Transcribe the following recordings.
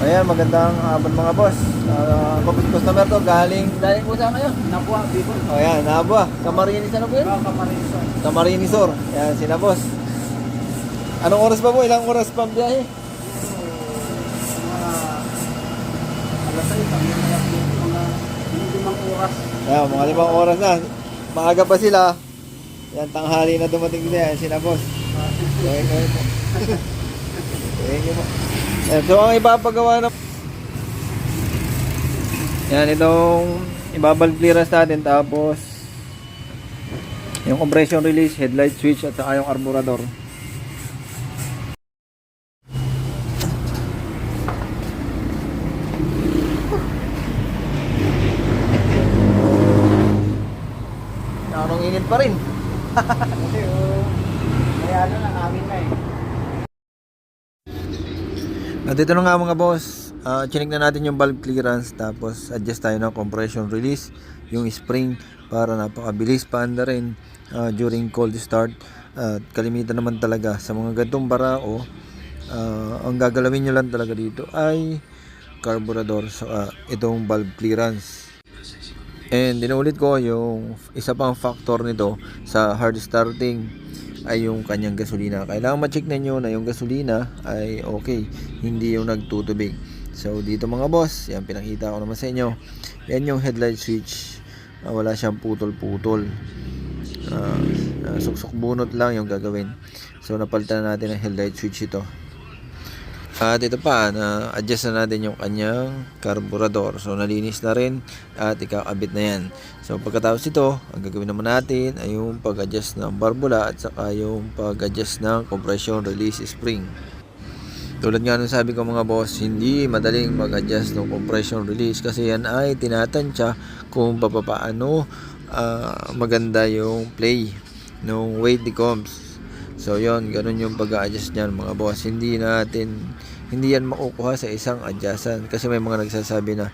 Ayan, magandang hapon mga boss. Uh, customer to, galing, Dahil po sa kayo, nabuha, Bicol. oh yan. Camarines ano po yun? Baka Mariso. Camarines Sur. Yan, sila boss. Anong oras pa po? Ilang oras pa ang biyahe? Alas ay, kami mga mga limang oras. Ayan, mga limang oras na. Maaga pa sila. Yan, tanghali na dumating din yan, sila boss. Okay, okay po. Thank you po. So, ang ipapagawa na... Yan, itong ibabal clearance natin tapos yung compression release, headlight switch at saka yung arburador. Anong init pa rin. Kasi oh, may ano na namin na eh. At ito na nga mga boss, uh, chinik na natin yung valve clearance tapos adjust tayo ng compression release, yung spring para napakabilis paanda rin uh, during cold start. At kalimitan naman talaga sa mga gantong barao, uh, ang gagalawin nyo lang talaga dito ay carburetor sa uh, itong valve clearance. And dinulit ko yung isa pang factor nito sa hard starting ay yung kanyang gasolina. Kailangan ma-check na na yung gasolina ay okay, hindi yung nagtutubig. So dito mga boss, yan pinakita ko naman sa inyo. Yan yung headlight switch. Ah, wala siyang putol-putol. Ah, ah, suksok bunot lang yung gagawin. So napalitan na natin ang headlight switch ito. At ito pa, na adjust na natin yung kanyang carburetor. So nalinis na rin at ikakabit na yan. So pagkatapos ito, ang gagawin naman natin ay yung pag-adjust ng barbula at saka yung pag-adjust ng compression release spring. Tulad nga nung sabi ko mga boss, hindi madaling mag-adjust ng compression release kasi yan ay tinatansya kung papaano ah, maganda yung play ng weight decoms. So yon ganun yung pag-adjust niyan mga boss. Hindi natin hindi yan makukuha sa isang adjustan kasi may mga nagsasabi na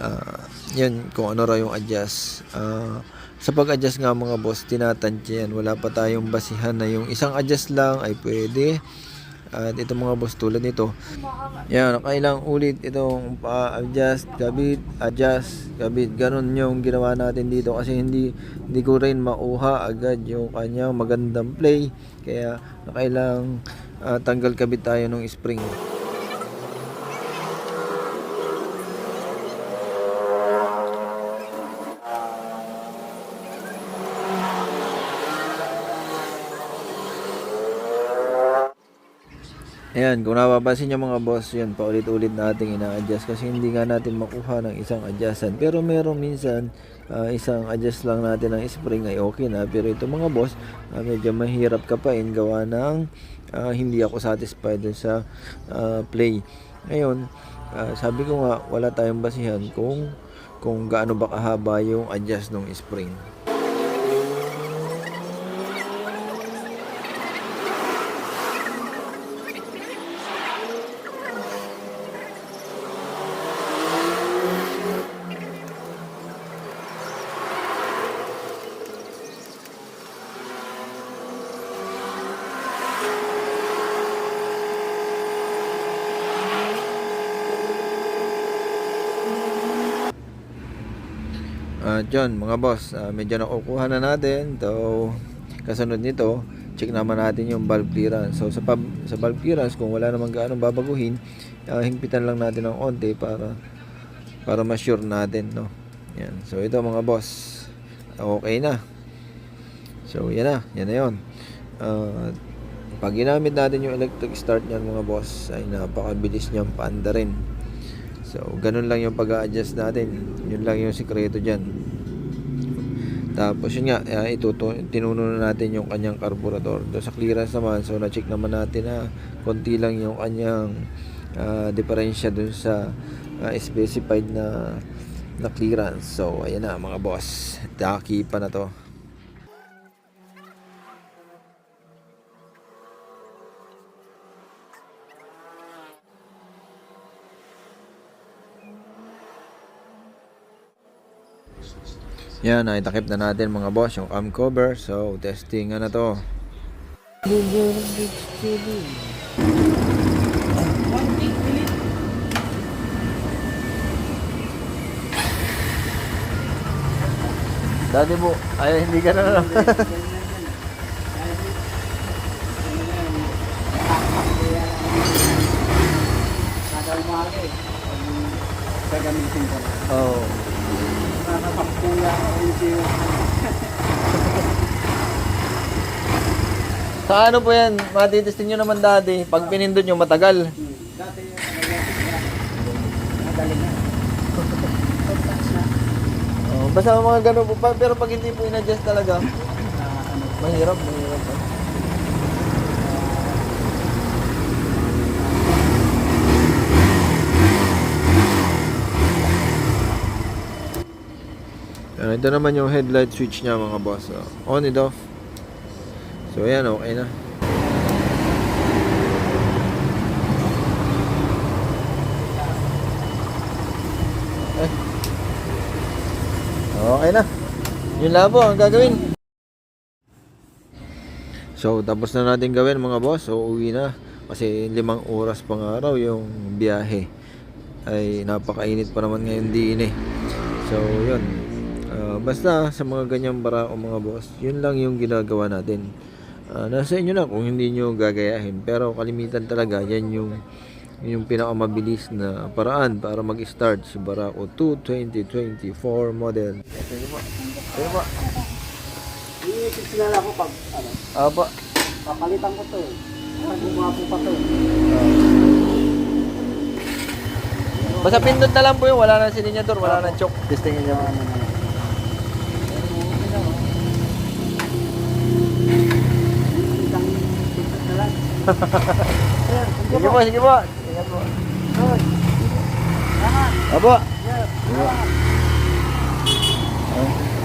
ah, yan kung ano raw yung adjust. Ah, sa pag-adjust nga mga boss, tinatansya yan. Wala pa tayong basihan na yung isang adjust lang ay pwede. At ito mga boss tulad nito. Yan, kailang ulit itong pa-adjust, kabit, adjust, kabit. Ganon yung ginawa natin dito kasi hindi hindi ko rin mauha agad yung kanyang magandang play. Kaya kailang ah, tanggal kabit tayo ng spring. Ayan, kung napapansin nyo mga boss, yun, paulit-ulit nating ina-adjust kasi hindi nga natin makuha ng isang adjustan. Pero meron minsan, ah, isang adjust lang natin ng spring ay okay na. Pero ito mga boss, ah, medyo mahirap ka pa in gawa ng ah, hindi ako satisfied sa ah, play. Ngayon, ah, sabi ko nga, wala tayong basihan kung kung gaano ba kahaba yung adjust ng spring. At yun, mga boss, ah, medyo nakukuha na natin. So, kasunod nito, check naman natin yung valve clearance. So, sa, pub, sa valve clearance, kung wala namang gaano babaguhin, ah, higpitan lang natin ng onte para para ma-sure natin, no? Yan. So, ito mga boss, okay na. So, yan na. Yan na yun. Ah, pag ginamit natin yung electric start niyan mga boss, ay napakabilis niyang paanda rin. So, ganun lang yung pag-a-adjust natin. Yun lang yung sikreto dyan. Tapos yun nga, uh, ito, to, tinuno na natin yung kanyang carburetor. Doon sa clearance naman, so na-check naman natin na konti lang yung kanyang uh, diferensya dun sa uh, specified na na clearance. So, ayan na mga boss. Daki pa na to. Yan, naitakip na natin mga boss yung cam cover. So, testing na to. Dati mo, ay hindi ka na lang. Ko. Oo. Oh. Nakakapula ako yung. Sa ano po yan, matitestin nyo naman dati, pag pinindot nyo matagal. Dati yung na. Pagtas na. Oh, basta mga ganun po, pa- pero pag hindi po in-adjust talaga, Ah, ano, mahirap, mahirap. Yan, ito naman yung headlight switch niya mga boss. Oh, on and off. So ayan, okay na. Eh. Okay na. Yun lang po ang gagawin. So, tapos na natin gawin mga boss. So, uwi na. Kasi limang oras pang araw yung biyahe. Ay, napakainit pa naman ngayon din eh. So, yun. Ah, basta sa mga ganyang barako mga boss, yun lang yung ginagawa natin. Ah, nasa inyo na kung hindi nyo gagayahin. Pero kalimitan talaga, yan yung yung pinakamabilis na paraan para mag-start si Barako 2 2024 model. Sige po. Sige po. Iisip sinala ko pag, ano, Apa. papalitan ko to eh. Pag gumapo pa to. Basta pindot na lang po yun. Wala na silinyador, wala na choke. Testingin niya po. Ano Sige po, sige po. Ingat po. Apo. Yeah. Ah.